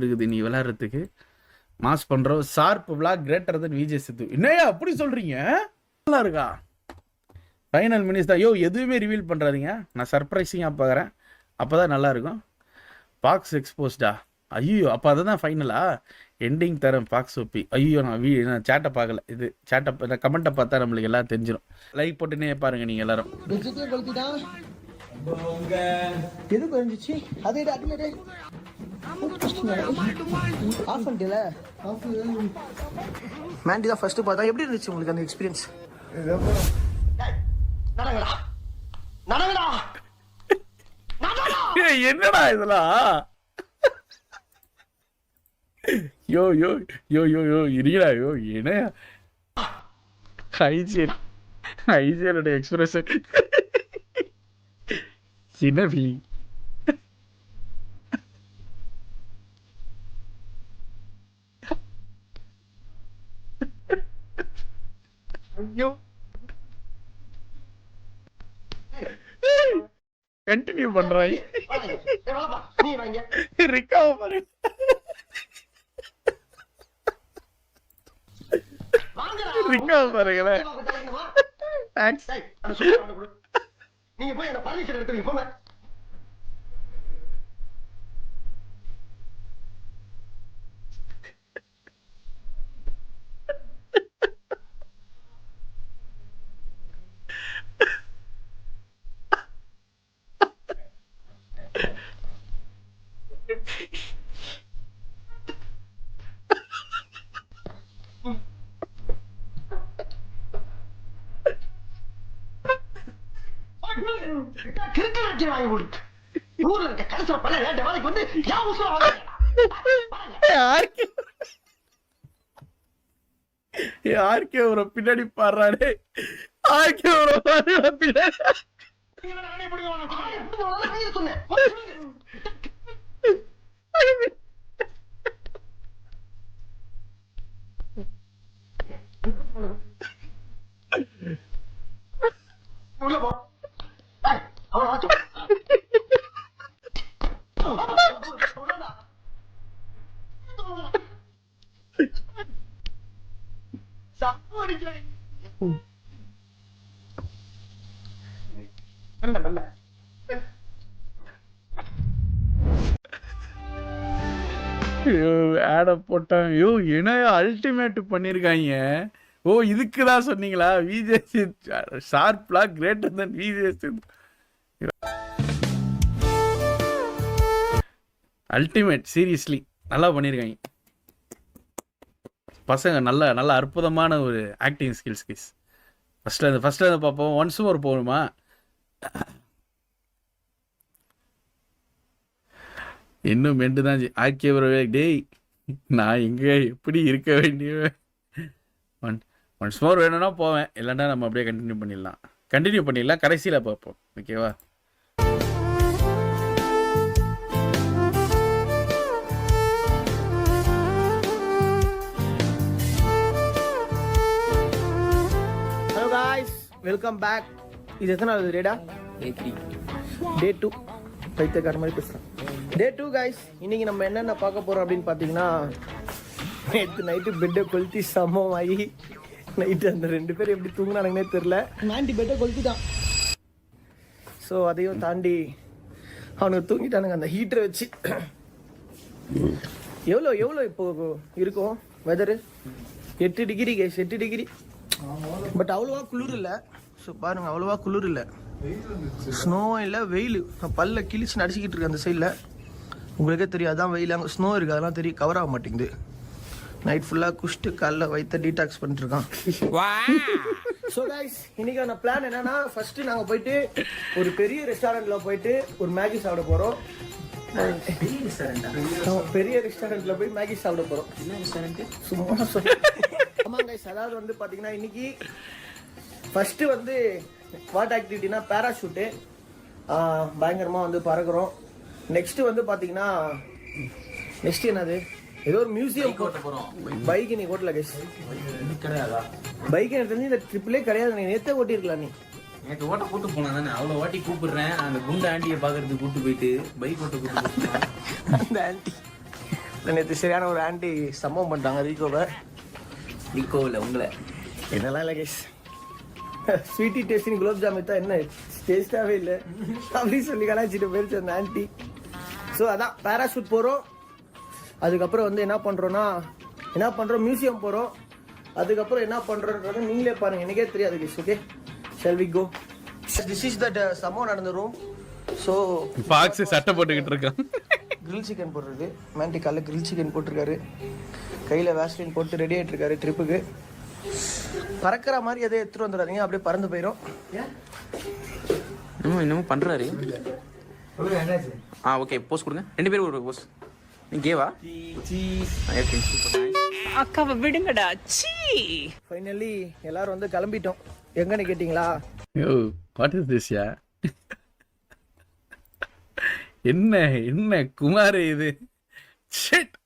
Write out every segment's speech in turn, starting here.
இருக்குது நீ விளாட்றதுக்கு. மாஸ் பண்ணுறோம் sharp vlog greater than Vijay Sidhu. என்னையா அப்படி சொல்கிறீங்க நல்லா இருக்கா? ஃபைனல் மினிட்ஸ் தான். யோ எதுவுமே ரிவீல் பண்ணுறாதீங்க நான் சர்ப்ரைசிங்காக பார்க்குறேன். அப்போ தான் நல்லாயிருக்கும் பாக்ஸ் எக்ஸ்போஸ்டா ஐயோ அப்போ அதை தான் ஃபைனலா எண்டிங் தரேன் பாக்ஸ் ஒப்பி ஐயோ நான் வீ நான் சேட்டை பார்க்கல. இது சேட்டை கமெண்ட்டை பார்த்தா நம்மளுக்கு எல்லாம் தெரிஞ்சிடும் லைக் போட்டுனே பாருங்கள் நீங்கள் எல்லாரும். எது குறைஞ்சிச்சு அதே அட்மிட் ஆஃப் பண்ணிட்டல மேண்டி தான் ஃபர்ஸ்ட் பார்த்தா. எப்படி இருந்துச்சு உங்களுக்கு அந்த எக்ஸ்பீரியன்ஸ் என்னடா இதெல்லாம்? யோ yo yo yo yo yo என்ன ஹைஜியன் ஹைஜியனோட எக்ஸ்பிரஷன் என்ன ஃபீலிங் ஐயோ. கண்டினியூ பண்றாய். நீ வாங்க ரிகவர் வாங்கடா ரிகவர் பாருங்களேன். தேங்க்ஸ் டேய், அந்த சூப்பர் அவனை கொடு. நீங்க போய் என்ன பர்மிஷன் எடுத்து போங்க. கிறுக்கு வச்சு வாங்கி கொடுத்து ஊர்ல இருக்க கடைசியில பல வேலைக்கு வந்து உசுர யாருக்கு? யாருக்கே ஒரு பின்னாடி பாடுறாரு யாருக்கே ஒரு பின்னாடி உள்ள போ. ஆடை போட்டான். ஐயோ இணைய அல்டிமேட் பண்ணியிருக்காங்க ஓ இதுக்கு தான் சொன்னீங்களா Vijay ஷார்ப்லா greater than Vijay ultimate seriously நல்லா பண்ணியிருக்காங்க பசங்க நல்ல நல்ல அற்புதமான ஒரு ஆக்டிங் ஸ்கில்ஸ் கிஸ் ஃபர்ஸ்ட்ல இருந்து பார்ப்போம். ஒன்ஸ் மோர் போகணுமா? இன்னும் மெண்டு தான் ஆக்கிய வரவே டேய் நான் எங்கே எப்படி இருக்க வேண்டிய ஒன் ஒன்ஸ் மோர் வேணும்னா போவேன். இல்லைன்னா நம்ம அப்படியே கண்டினியூ பண்ணிடலாம். கண்டினியூ பண்ணிடலாம். கடைசியில் பார்ப்போம். ஓகேவா வெல்கம் பேக் இது எத்தனாவது டேடா? டே டூ பைத்தியக்கார மாதிரி பேசுகிறேன் டே டூ காய்ஸ் இன்னைக்கு நம்ம என்னென்ன பார்க்க போகிறோம் அப்படின்னு பார்த்தீங்கன்னா நேற்று நைட்டு பெட்டை கொளுத்தி சமமாகி நைட்டு அந்த ரெண்டு பேரும் எப்படி தூங்குனானுங்கன்னே தெரில நாண்டி பெட்டை கொளுத்திட்டான். ஸோ அதையும் தாண்டி அவனுக்கு தூங்கிட்டானுங்க அந்த ஹீட்டரை வச்சு. எவ்வளோ எவ்வளோ இப்போ இருக்கும்? வெதரு எட்டு டிகிரி கேஸ் எட்டு டிகிரி பட் அவ்வளோவா குளிர் இல்லை. ஸோ பாருங்க அவ்வளோவா குளிர் இல்லை. ஸ்னோவும் இல்லை வெயில். பல்ல கிழிச்சு நடிச்சிக்கிட்டு இருக்கேன் அந்த சைடில் உங்களுக்கே தெரியும் அதான் வெயில். அங்கே ஸ்னோ இருக்குது அதெல்லாம் தெரியும் கவர் ஆக மாட்டேங்குது. நைட் ஃபுல்லாக குஷ்டு காலைல வயிற்ற டீடாக்ஸ் பண்ணிட்டு இருக்கான். ஸோ கைஸ் இன்னைக்கான பிளான் என்னன்னா ஃபர்ஸ்ட் நாங்கள் போயிட்டு ஒரு பெரிய ரெஸ்டாரண்ட்ல போயிட்டு ஒரு மேகி சாப்பிட போகிறோம் பெரிய ரெஸ்டாரண்ட்ல போய் மேகி சாப்பிட போகிறோம் சும்மா ஆமாம் கைஸ் அதாவது வந்து பார்த்தீங்கன்னா இன்னைக்கு ஃபர்ஸ்ட் வந்து வாட் ஆக்டிவிட்டினா பேராஷூட்டு பயங்கரமாக வந்து பறக்குறோம். நெக்ஸ்ட் வந்து பார்த்தீங்கன்னா நெக்ஸ்ட் என்னது? ஏதோ ஒரு மியூசியம் பைக் நீ ஓட்டல கைஸ் பைக் எனக்கு தெரிஞ்சு இந்த ட்ரிப்ளே கிடையாது. நீ நேத்தே ஓட்டிருக்கலாம் நீ. எனக்கு ஓட்ட கூட்டு போனா தானே. அவ்வளவு வாட்டி கூப்பிடுறேன். அந்த குண்டு ஆண்டியை பாக்குறதுக்கு கூட்டு போயிட்டு பைக் ஓட்ட கூட்டு அந்த ஆன்டி நேற்று சரியான ஒரு ஆன்டி சம்பவம் பண்ணிட்டாங்க ரீகோவை. நிக்கோவில் உங்களை. என்னெல்லாம் இல்லை guys sweetie tasting gulab jamun தான் என்ன? டேஸ்டாகவே இல்லை. அப்படின்னு சொல்லி கலாச்சிட்டு போயிருச்சு அந்த ஆன்டி ஸோ அதான் பேராஷூட் போகிறோம் அதுக்கப்புறம் வந்து என்ன பண்ணுறோன்னா என்ன பண்ணுறோம் மியூசியம் போகிறோம் அதுக்கப்புறம் என்ன பண்ணுறோன்றத நீங்களே பாருங்க. எனக்கே தெரியாது guess okay shall we go this is that சம்பவம் நடந்த ரூம் ஸோ பாக்ஸ் சட்டை போட்டுக்கிட்டு இருக்கான். கிரில் சிக்கன் போட்டிருக்கு. மேண்டி காலைல கிரில் சிக்கன் போட்டிருக்காரு. கையில் வேஸ்லின் போட்டு ரெடி ஆகிட்டு இருக்காரு ட்ரிப்புக்கு பறக்கிற மாதிரி எதையும் எடுத்துட்டு வந்துடாதீங்க. அப்படியே பறந்து போயிடும் இன்னும் இன்னமும் பண்ணுறாரு ஆ ஓகே போஸ் கொடுங்க. ரெண்டு பேரும் ஒரு போஸ் நீ கேவா அக்காவை விடுங்கடா. சீ ஃபைனலி எல்லாரும் வந்து கிளம்பிட்டோம். எங்கன்னு கேட்டிங்களா? Yo what is this yeah என்ன என்ன குமார் இது? ஷிட்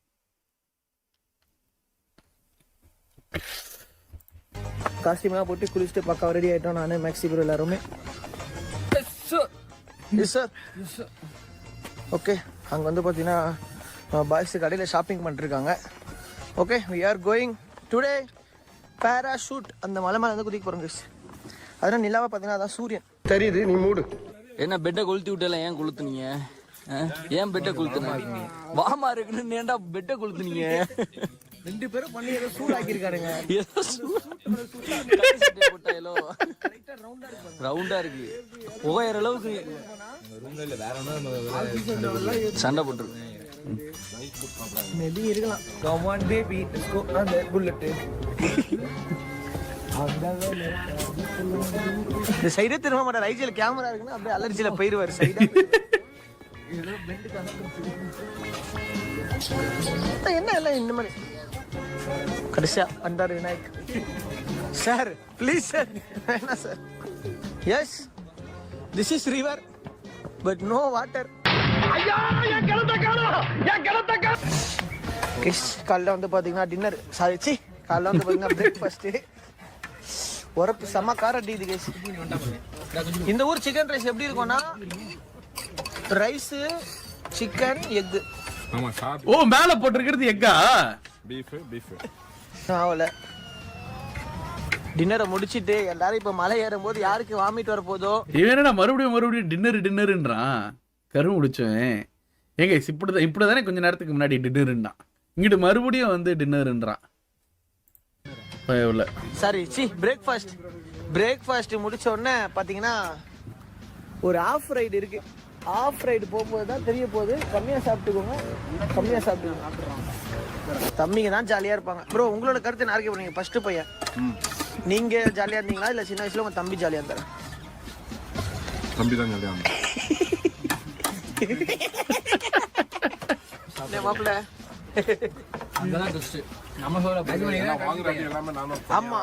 காஸ்டியூம்லாம் போட்டு குளிச்சுட்டு பக்கா ரெடி ஆகிட்டோம் நான் மேக்ஸி ப்ரோ எல்லாருமே. எஸ் சார் ஓகே அங்கே வந்து பார்த்தீங்கன்னா பாய்ஸ் கடையில் ஷாப்பிங் பண்ணிருக்காங்க okay we are going today parachute அந்த மலை மேலே வந்து குதிக்க போகிறோம் அதனால் நிலாவை பார்த்தீங்கன்னா அதான் சூரியன். தெரியுது நீ மூடு. என்ன பெட்டை கொளுத்தி விட்டல ஏன் கொளுத்துனீங்க? ஏன் பெட்டை கொளுத்துனீங்க வாமா இருக்குன்னு ஏன்டா பெட்டை கொளுத்துனீங்க ரெண்டு பேரும் பண்ணி ஏதோ சூடாக்கியிருக்கானுங்க ஏதோ சூ- கரை சட்டையை போட்டாயலோ ரவுண்டா இருக்கு. புகையற அளவுக்கு சண்டை போட்டுருக்கு. மேபி இருக்கலாம். கம் ஆன் பேபி அந்த புல்லட் இந்த சைடே திரும்ப மாட்டார். ஐஜியில் கேமரா இருக்குன்னா அப்படியே அலர்ஜியில் போயிருவார். சைடா. என்ன எல்லாம் இந்த மாதிரி? கடைசியா வந்தார் விநாயக். Sir please sir. என்ன sir. Yes this is river but no water காலைல வந்து பார்த்தீங்கன்னா டின்னர் சாரி சி காலைல வந்து பார்த்தீங்கன்னா பிரேக்ஃபாஸ்ட்டு உரப்பு செம்ம கார அடிக்குது கேஸ் இந்த ஊர் சிக்கன் ரைஸ் எப்படி இருக்கும்னா ரைஸு சிக்கன் எக்கு ஓ மேல போட்டிருக்கிறது எக்கா? ஆகல டின்னரை முடிச்சிட்டு எல்லாரும் இப்போ மலை ஏறும்போது யாருக்கு வாமிட் வர போதோ இவன் என்னடா மறுபடியும் மறுபடியும் டின்னர் டின்னருன்றான் கரு முடிச்சவன். ஏங்க இப்படிதான் இப்படிதானே கொஞ்ச நேரத்துக்கு முன்னாடி டின்னருன்றான் இங்கிட்டு மறுபடியும் வந்து டின்னருன்றான் பயவுல சாரி சி பிரேக்ஃபாஸ்ட் பிரேக்ஃபாஸ்ட் முடிச்ச உடனே பார்த்தீங்கன்னா ஒரு ஆஃப் ரைடு இருக்கு. ஆஃப் ரைடு போகும்போது தான் தெரிய போகுது. கம்மியாக சாப்பிட்டுக்கோங்க. கம்மியாக சாப்பிட்டுக்கோங்க. தம்பிங்க தான் ஜாலியாக இருப்பாங்க. ப்ரோ உங்களோட கருத்து நாளைக்கு போனீங்க ஃபர்ஸ்ட் பையன். நீங்க ஜாலியாக இருந்தீங்களா? இல்லை சின்ன வயசுல உங்க தம்பி ஜாலியாக இருந்தாரா? தம்பி தான் கல்யாணம் மாப்பிள்ள? நானும் ஆமா.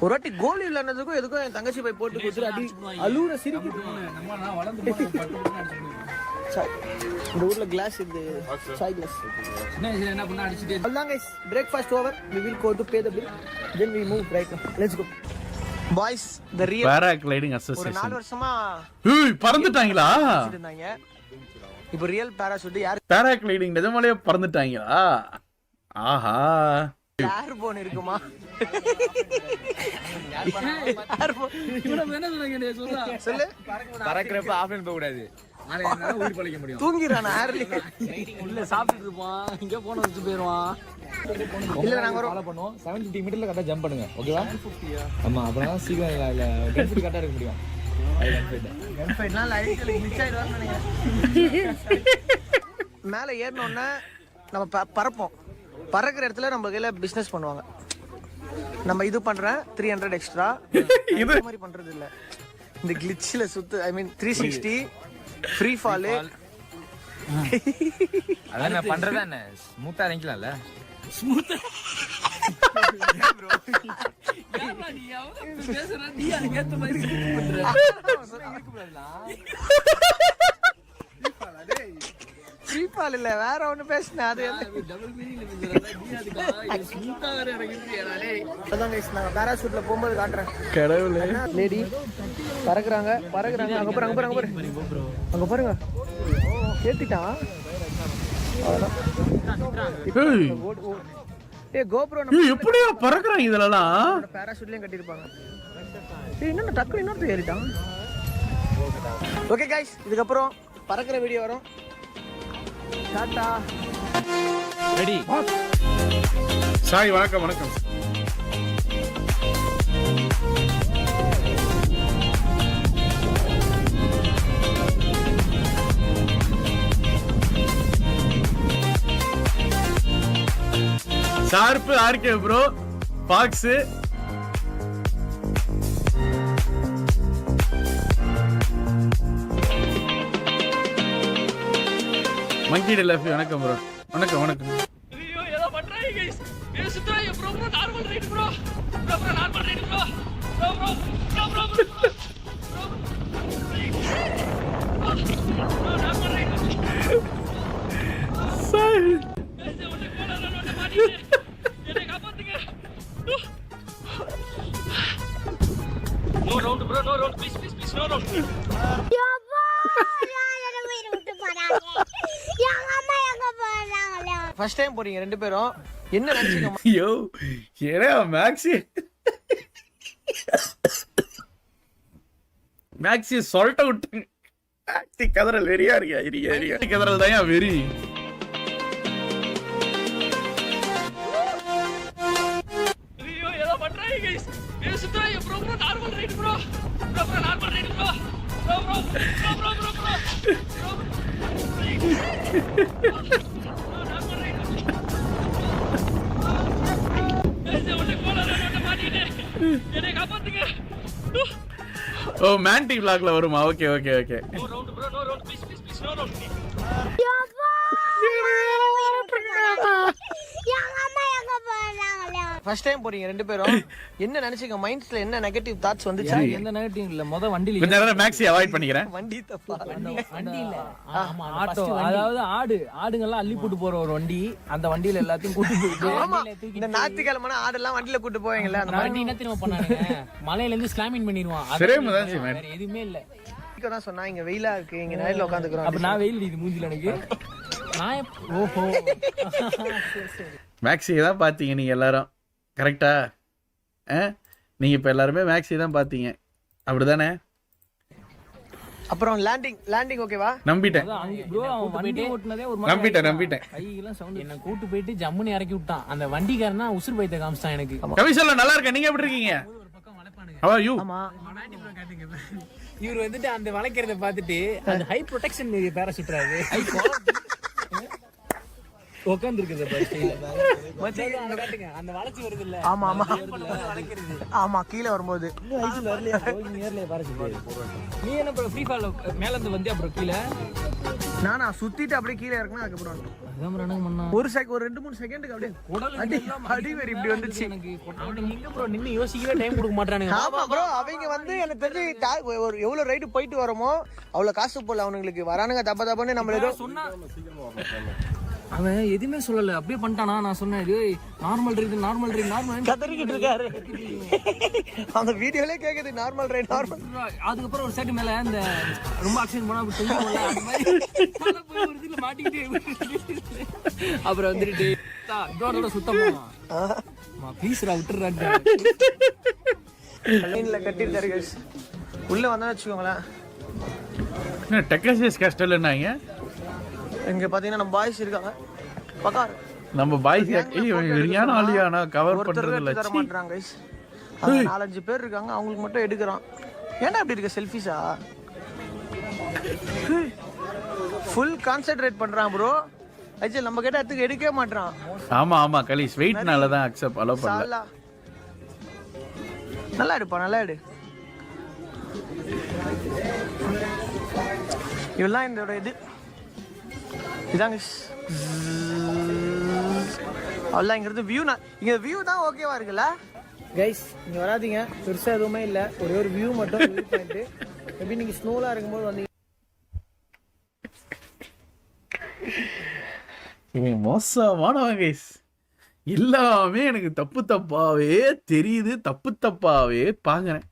ஒரு வாட்டி கோல் இல்லைன்னதுக்கும் எதுக்கும் என் தங்கச்சி போய் போட்டு கொடுத்துட்டு அடி அழுவுற சிரிக்குது சாய். இந்த ஊர்ல கிளாஸ் இது சாய் கிளாஸ் அவ்வளோதான் guys breakfast over we will go to pay the bill then we move right now let's go boys the real paragliding ஒரு நாலு அசோசியேஷன் வருஷமா ஏய் பறந்துட்டாங்களா? இருந்தாங்க. இப்போ ரியல் பேராசூட் யார் பேராகிளைடிங் நிஜமாலே பறந்துட்டாங்களா? ஆஹா. ஏர் போன் இருக்குமா? சொல்லு. பறக்கிறப்ப ஆஃப்லைன் போக கூடாது தூங்கிடுறான் இல்ல சாப்பிட்டுட்டு இருப்பான். இங்க போன வச்சு போயிருவான். இல்ல நாங்க ஒரு ஃபாலோ பண்ணுவோம். செவன் ஃபிஃப்டி மீட்டர்ல கரெக்டாக ஜம்ப் பண்ணுங்க. ஓகேவா ஆமா அப்புறம் சீக்கிரம் இல்லை கரெக்டாக இருக்க முடியும். மேலே ஏறினோடனே நம்ம ப- பறப்போம். பறக்கிற இடத்துல நம்ம கையில பிஸ்னஸ் பண்ணுவாங்க. நம்ம இது பண்றேன் த்ரீ ஹண்ட்ரட் எக்ஸ்ட்ரா இது மாதிரி பண்றது இல்ல. இந்த கிளிச்சில் சுத்து I mean three sixty free fall அதான் நான் பண்றதா என்ன? ஸ்மூத்தா இறங்கிக்கலாம்ல ஃப்ரீ ஃபால் இல்ல வேற ஒண்ணு பேசினேன் அது பேராசூட்ல போகும்போது காட்டுறேன். கடவுளே. லேடி பறக்குறாங்க பறக்குறாங்க. அங்க பாருங்க அங்க பாருங்க அங்க பாருங்க அங்க பாருங்க. ஏ கோப்ரோ ஏய், எப்படியா பறக்குறாங்க இதுலலாம்? பேராஷூட்லயும் கட்டியிருப்பாங்க. ஏய் இன்னும் டக்கு இன்னொருத்தர் ஏறிட்டான். ஓகே கைஸ் இதுக்கப்புறம் பறக்கிற வீடியோ வரும். டாட்டா ரெடி சாய் வணக்கம் வணக்கம். Sharp RK bro box monkey டெலஃபி வணக்கம் ப்ரோ வணக்கம் வணக்கம். ஐயோ ஏதோ பண்றாங்க கைஸ் ஏ சுத்துறாங்க bro bro normal right bro bro bro normal right bro bro bro bro bro normal right Sai first time போறீங்க ரெண்டு பேரும். என்ன நினைச்சீங்க? ஐயோ ஏடா மேக்ஸி? மேக்ஸி சொல்லிட்ட விட்டு மேக்ஸி கதறல் வெறியா இருக்கியா இரியா இரியா கதறல் தான் வெறி. ஐயோ ஏதோ கைஸ் ஏ சுத்துறாங்க bro bro normal right bro bro bro normal right bro bro bro bro bro bro என்னை காப்பாத்துங்க ஓ மேன்டி vlogல வருமா okay okay okay no round bro no round please please please no round first time போறீங்க ரெண்டு பேரும். என்ன நினைச்சீங்க? மைண்ட்ஸ்ல என்ன நெகட்டிவ் தாட்ஸ் வந்துச்சு? எந்த நெகட்டிவ் இல்ல. முத வண்டியில கொஞ்ச நேரம் மேக்ஸி அவாய்ட் பண்ணிக்கிறேன். வண்டி தப்பா வண்டி இல்ல. ஆட்டோ. அதாவது ஆடு. ஆடுங்கெல்லாம் அள்ளி போட்டு போற ஒரு வண்டி. அந்த வண்டியில எல்லாத்தையும் கூட்டி போயிட்டு ஆமா. இந்த ஞாயிற்றுக்கிழமை ஆடெல்லாம் வண்டியில கூட்டு போவீங்கல்ல அந்த வண்டி என்ன தெரியுமா பண்ணானுங்க? மலையில இருந்து ஸ்லாமிங் பண்ணிடுவான் சிரேமு தான் எதுவுமே இல்ல. தான் சொன்னா இங்க வெயிலா இருக்கு. இங்க நேரில் அப்ப உட்காந்துக்கிறோம் நான் வெயில் இது மூஞ்சில எனக்கு. நான் ஓஹோ. மேக்ஸி தான் பார்த்தீங்க நீங்க எல்லாரும். கரெக்டா? ஆ? நீங்க இப்ப எல்லாருமே மேக்ஸி தான் பார்த்தீங்க அப்படிதானே? அப்புறம் லேண்டிங் லேண்டிங் ஓகேவா நம்பிட்டேன். அவன் வண்டி ஓட்டுனதே ஒரு மாதிரி நம்பிட்டேன். நம்பிட்டேன். கையெல்லாம் sound. என்னை கூட்டு போயிட்டு ஜம்முன்னு இறக்கி விட்டான். அந்த வண்டிக்காரன் தான் உசுர் பைத்த காமிச்சிட்டான் எனக்கு. கவிசல்ல நல்லா இருக்கேன். நீங்க எப்படி இருக்கீங்க? ஒரு பக்கம் ஹவ் யூ ஆமா. இவர் வந்துட்டு அந்த வளைக்கிறத பார்த்துட்டு அந்த ஹை ப்ரொடெக்ஷன் பேர சுட்டுறாரு உட்கார்ந்து இருக்குது அந்த வளைச்சு வருது இல்ல ஆமா ஆமா. ஆமா கீழே வரும்போது. நீ என்ன ப்ரோ ஃப்ரீ ஃபால் மேல இருந்து வந்தியா ப்ரோ கீழே? நானா சுத்திட்டு அப்படியே கீழே இறக்குனா அதுக்கப்புறம் ஒரு செகண்ட் ஒரு ரெண்டு மூணு செகண்டுக்கு அப்படியே அடி அடி வேறு இப்படி வந்துச்சு. எங்க ப்ரோ நின்னு யோசிக்கவே டைம் கொடுக்க மாட்டானுங்க ஆமா ப்ரோ அவங்க வந்து எனக்கு தெரிஞ்சு டா- ஒரு எவ்வளவு ரைடு போயிட்டு வரோமோ அவ்வளவு காசு போடல அவனுங்களுக்கு. வரானுங்க தப்ப தப்பன்னு நம்ம ஏதோ சொன்னா அவன் எதுவுமே சொல்லல. அப்படியே பண்ணிட்டானா? நான் சொன்னேன் டேய் நார்மல் இருக்கு நார்மல் இருக்கு நார்மல் கதறிக்கிட்டு இருக்காரு. அந்த வீடியோலே கேக்குது நார்மல் ரைட் நார்மல் அதுக்கப்புறம் ஒரு சைடு மேல இந்த ரொம்ப ஆக்சிடென்ட் போனா அப்படி அந்த மாட்டிக்கிட்டு அப்புறம் வந்துட்டு டோரோட சுத்தம்? போனான் ப்ளீஸ்ரா விட்டுறாரு லைன்ல கட்டிருக்காரு. உள்ள வந்தா வச்சுக்கோங்களேன். டெக்னசியஸ் கேஸ்டல்னாங்க இங்க பாத்தீங்கன்னா நம்ம பாய்ஸ் இருக்காங்க. பக்கார் நம்ம பாய்ஸ் சரியான ஆளியானா? கவர் ஒருத்தர் பண்றது இல்ல தர மாட்டாங்க நாலஞ்சு பேர் இருக்காங்க அவங்களுக்கு மட்டும் எடுக்கிறான். ஏன்டா இப்படி இருக்க செல்ஃபிஷா ஃபுல் கான்சென்ட்ரேட் பண்றான் ப்ரோ ஐஜல் நம்ம கிட்ட எடுத்துக்க எடுக்கவே மாட்டான் ஆமா ஆமா கலீஸ் வெயிட்னால தான் அக்செப்ட் அலோ பண்ணல. நல்லா எடுப்பா நல்லா எடு. இதெல்லாம் இதோட இது. இதாங்க. அவ்வளோதான் இங்கிறது வியூ நான் இங்க வியூ தான் ஓகேவா இருக்குல்ல? கைஸ் இங்க வராதீங்க. பெருசா எதுவுமே இல்ல. ஒரே ஒரு வியூ மட்டும் வியூ பாயிண்ட் மேபி நீங்க ஸ்னோலா இருக்கும்போது வந்தீங்க. இவன் மோசமானவன் கைஸ் எல்லாமே எனக்கு தப்பு தப்பாவே தெரியுது. தப்பு தப்பாவே பாக்குறேன்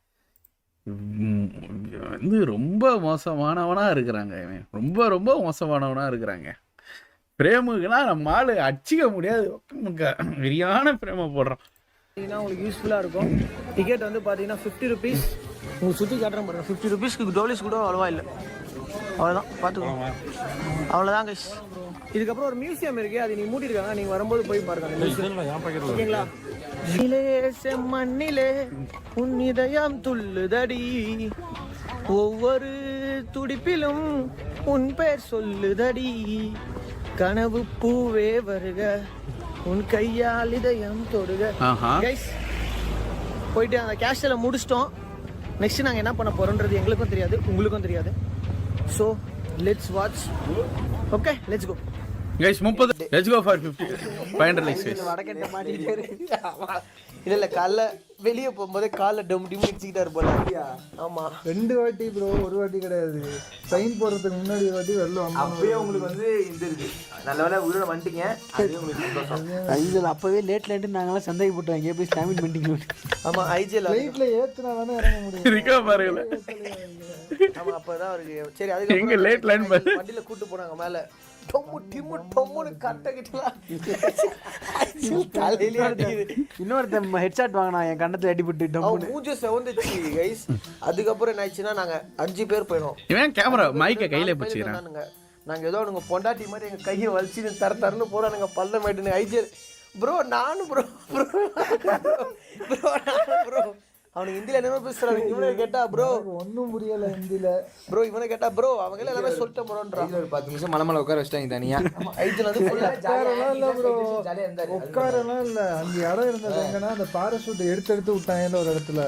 ம், வந்து ரொம்ப மோசமானவனா இருக்கிறாங்க. இவன் ரொம்ப ரொம்ப மோசமானவனா இருக்கிறாங்க. பிரேமுக்குலாம் நம்ம ஆளு அடிச்சிக்க முடியாது விரியான பிரேம பார்த்தீங்கன்னா உங்களுக்கு யூஸ்ஃபுல்லாக இருக்கும். டிக்கெட் வந்து பார்த்தீங்கன்னா ஃபிஃப்டி ருபீஸ் உங்களுக்கு சுற்றி காட்டுறேன் பாருங்க ஃபிஃப்டி ருபீஸ்க்கு டோலிஸ் கூட அவ்வளோவா இல்லை. அவ்வளோதான் பார்த்துக்கோங்க அவ்வளோதான் கைஸ் இதுக்கப்புறம் ஒரு மியூசியம் இருக்கு. அது நீங்க மூடிருக்காங்க நீங்க வரும்போது போய் பாருங்க. ஓகேங்களா? மண்ணிலே செம்மண்ணிலே உன் இதயம் துள்ளுதடி. ஒவ்வொரு துடிப்பிலும் உன் பேர் சொல்லுதடி. கனவு பூவே வருக. உன் கையால் இதயம் தொடுக. கைஸ் போயிட்டு அந்த கேஷில் முடிச்சிட்டோம். நெக்ஸ்ட் நாங்கள் என்ன பண்ண போறோம்ன்றது எங்களுக்கும் தெரியாது உங்களுக்கும் தெரியாது. So let's watch okay let's go guys முப்பது let's go for fifty five hundred likes guys வடக்கட்ட மாட்டிக்கிட்டே இல்ல இல்ல காலைல வெளியே போகும்போதே காலில் டம் டிம் இடிச்சுக்கிட்டாரு போல. ஆமா. ரெண்டு வாட்டி ப்ரோ ஒரு வாட்டி கிடையாது. சைன் போடுறதுக்கு முன்னாடி ஒரு வாட்டி வந்தோம் அப்பயே உங்களுக்கு வந்து இது இருக்கு. நல்ல வேலை உயிரோட வந்துட்டீங்க. ஐஜல் அப்பவே லேட் லேட்டு நாங்களாம் சந்தேகப்பட்டோம் போய் ஸ்டாமின் பண்ணிட்டீங்க ஆமா ஐஜிஎல் ஃப்ளைட்ல ஏத்துனா தானே இறங்க முடியும். இருக்கா பாருங்களேன். ஆமா அப்பதான் அவருக்கு சரி அதுக்கு எங்க late line பாரு. வண்டியில கூட்டு போனாங்க மேல. டொம்மு டிம்மு டொம்முன்னு கட்ட கிட்டலாம் தலையிலே அடிக்குது இன்னொருத்தன் ஹெட்ஷாட் வாங்கினா என் கண்ணத்தை அடிபட்டு அவன் மூஞ்ச செவந்துச்சு கைஸ் அதுக்கப்புறம் என்ன ஆச்சுன்னா நாங்க அஞ்சு பேர் போயிடும் இவன் கேமரா மைக்கை கையில பிடிச்சிக்கிறான் நாங்க ஏதோ அவனுங்க பொண்டாட்டி மாதிரி எங்க கையை வலிச்சுன்னு தர தரன்னு போறானுங்க பல்ல மாட்டுன்னு ஐஜர் ப்ரோ நானும் ப்ரோ ப்ரோ ப்ரோ நானும் ப்ரோ அவனுக்கு ஹிந்தில என்ன பேசுறாங்க இவனை கேட்டா ப்ரோ ஒன்றும் புரியல ஹிந்தில. ப்ரோ இவனை கேட்டா ப்ரோ அவங்க எல்லாம் சொல்லிட்டேன் ப்ரோன்றான் ஒரு பத்து நிமிஷம் மலை மேல உட்கார வச்சிட்டாங்க தனியா. ஐஜல் வந்து உட்காரலாம் இல்ல ப்ரோ. உட்காரலாம் இல்ல. அங்க இடம் இருந்தது எங்கன்னா அந்த பாராசூட் எடுத்து எடுத்து விட்டாங்கல்ல ஒரு இடத்துல.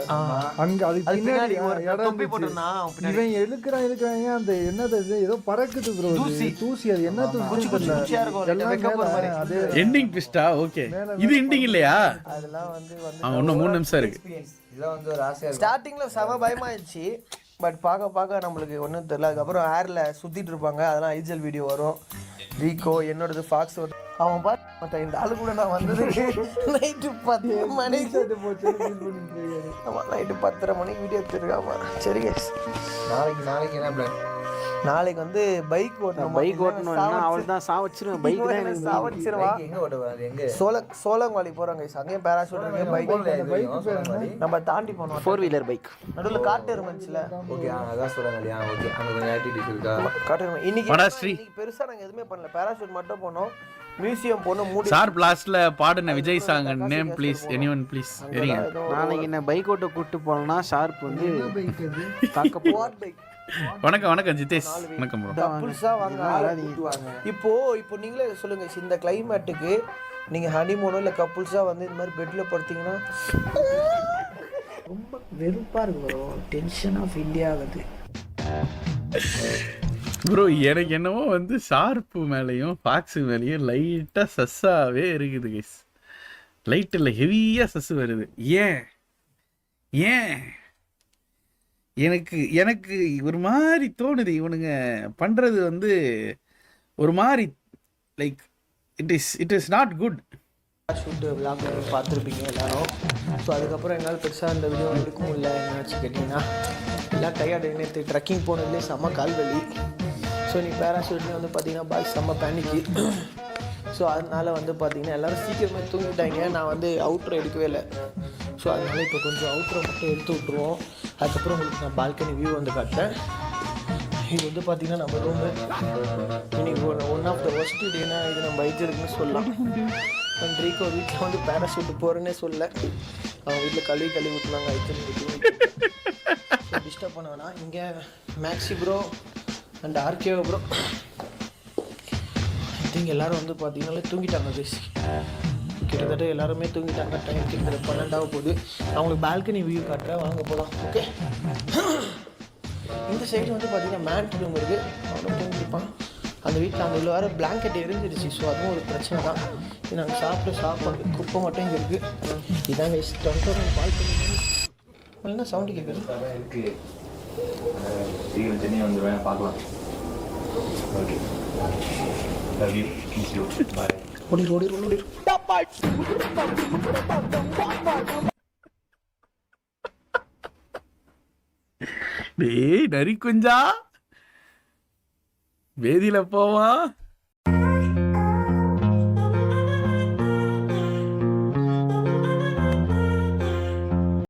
அங்க அதுக்கு அது பின்னாடி இடம் இவன் எடுக்கிறான் எடுக்கிறாங்க அந்த என்னது இது ஏதோ பறக்குது ப்ரோ தூசி. அது என்ன தூசி. மேல அதே எண்டிங் ட்விஸ்டா ஓகே இது எண்டிங் இல்லையா? அதெல்லாம் வந்து இன்னும் மூணு நிமிஷம் இருக்கு. இதெல்லாம் வந்து ஒரு ஆசையா இருக்கும். ஸ்டார்டிங்ல செம பயமாயிடுச்சு பட் பார்க்க பார்க்க நம்மளுக்கு ஒன்றும் தெரியல. அதுக்கப்புறம் ஏர்ல சுத்திட்டு இருப்பாங்க. அதெல்லாம் ஐஜல் வீடியோ வரும். ரீகோ என்னோடது ஃபாக்ஸ் அவன் பாரு மத்த இந்த ஆளு கூட நான் வந்தது நைட்டு பத்து மணிக்கு. ஆமா நைட்டு பத்தரை மணிக்கு வீடியோ எடுத்துருக்காமா சரி. நாளைக்கு நாளைக்கு என்ன பிளான் நாளைக்கு வந்து பைக் ஓட்டணும் பைக் ஓட்டணும் அவள் தான் சாவச்சிருவேன். பைக் தான் எனக்கு சாவடிச்சிருவா எங்க ஓட்ட போறாரு எங்க? சோழ சோழங்காலி போறோம் guys. அங்கேயும் பேராசூட் இருக்கு பைக் நம்ம தாண்டி போனோம் ஃபோர் வீலர் பைக் நடுவில் காட்டு இருந்துச்சுல ஓகே அதான் சொல்லுங்க இல்லையா? ஓகே அங்க கொஞ்சம் ஆக்டிவிட்டிஸ் இருக்கா? காட்டு. இன்னைக்கு பெருசா நாங்க எதுவுமே பண்ணல. பேராஷூட் மட்டும் போனோம். மியூசியம் போனோம் மூடி சார் லாஸ்ட்ல பாடுன Vijay song name please any one please சரிங்க நாளைக்கு என்ன பைக் ஓட்ட கூட்டு போனோம்னா ஷார்ப் வந்து தாக்க பைக் வணக்கம் வணக்கம் ஜிதேஷ். வணக்கம் ப்ரோ புதுசா வாங்க இப்போ இப்போ நீங்களே சொல்லுங்க. இந்த கிளைமேட்டுக்கு நீங்க ஹனிமூனோ இல்ல கப்புள்ஸா வந்து இந்த மாதிரி பெட்ல படுத்தீங்கன்னா? ரொம்ப வெறுப்பா இருக்கு ப்ரோ டென்ஷன் ஆஃப் இந்தியா ஆகுது. ப்ரோ எனக்கு என்னவோ வந்து ஷார்ப்பு மேலேயும் ஃபாக்ஸு மேலேயும் லைட்டாக சஸ்ஸாவே இருக்குது கைஸ் லைட்டில் ஹெவியாக சஸ்ஸு வருது. ஏன்? ஏன்? எனக்கு எனக்கு ஒரு மாதிரி தோணுது இவனுங்க பண்ணுறது வந்து ஒரு மாதிரி like it is it is not good shoot vlog பார்த்துருப்பீங்க எல்லாரும். ஸோ அதுக்கப்புறம் எங்களால் பெருசாக இந்த வீடியோ எடுக்க முடியல என்னாச்சு கேட்டிங்கன்னா. எல்லாம் டயர்டு நேற்று ட்ரெக்கிங் போனதுலேயே செம்ம கால் வலி ஸோ நீ பேராஷூட்லேயும் வந்து பார்த்தீங்கன்னா பாய் செம்ம பேனிக்கு ஸோ அதனால் வந்து பார்த்தீங்கன்னா எல்லோரும் சீக்கிரமாக தூங்கிட்டாங்க. நான் வந்து அவுட்ரு எடுக்கவே இல்லை. ஸோ அதனால் இப்போ கொஞ்சம் அவுட்ரை மட்டும் எடுத்து விட்ருவோம் அதுக்கப்புறம் உங்களுக்கு நான் பால்கனி வியூ வந்து காட்டுறேன். இது வந்து பார்த்திங்கன்னா நம்ம ரூமு இன்னைக்கு one one of the worst டேனா இது நம்ம வைத்திருக்குன்னு சொல்லலாம். நன்றிக்கு ஒரு வீட்டில் வந்து பேராசூட் போகிறேன்னே சொல்ல அவங்க வீட்டில் கழுவி கழுவி விட்டுலாங்க ஐத்து டிஸ்டர்ப் பண்ண வேணாம். இங்கே Maxi bro and RK bro ஐ எல்லோரும் எல்லாரும் வந்து பார்த்தீங்கன்னா தூங்கிட்டாங்க பேசி கிட்டத்தட்ட எல்லாருமே தூங்கிட்டாங்க. டைம் கிட்டத்தட்ட பன்னெண்டாக போகுது. அவங்களுக்கு பால்கனி வியூ காட்டுறேன். வாங்க போகலாம் ஓகே இந்த சைடு வந்து பார்த்தீங்கன்னா மேன் ரூம் இருக்குது அவனும் தூங்கிருப்பான் அந்த வீட்டில் அந்த உள்ள வேறு பிளாங்கெட் எரிஞ்சிருச்சு. ஸோ அதுவும் ஒரு பிரச்சனை தான். இது நாங்கள் சாப்பிட்டு சாப்பாடு. குப்பை மட்டும் இங்கே இருக்குது இதாங்க டுவெண்ட்டி கால் பண்ணி என்ன சவுண்டு கேட்குறது இருக்குது சீக்கிரம் சென்னை வந்துடுவேன் பார்க்கலாம். Okay love you miss you bye ஓடிடு ஓடிடு ஓடிடு டேய் நரி குஞ்சா. வேதியில போவா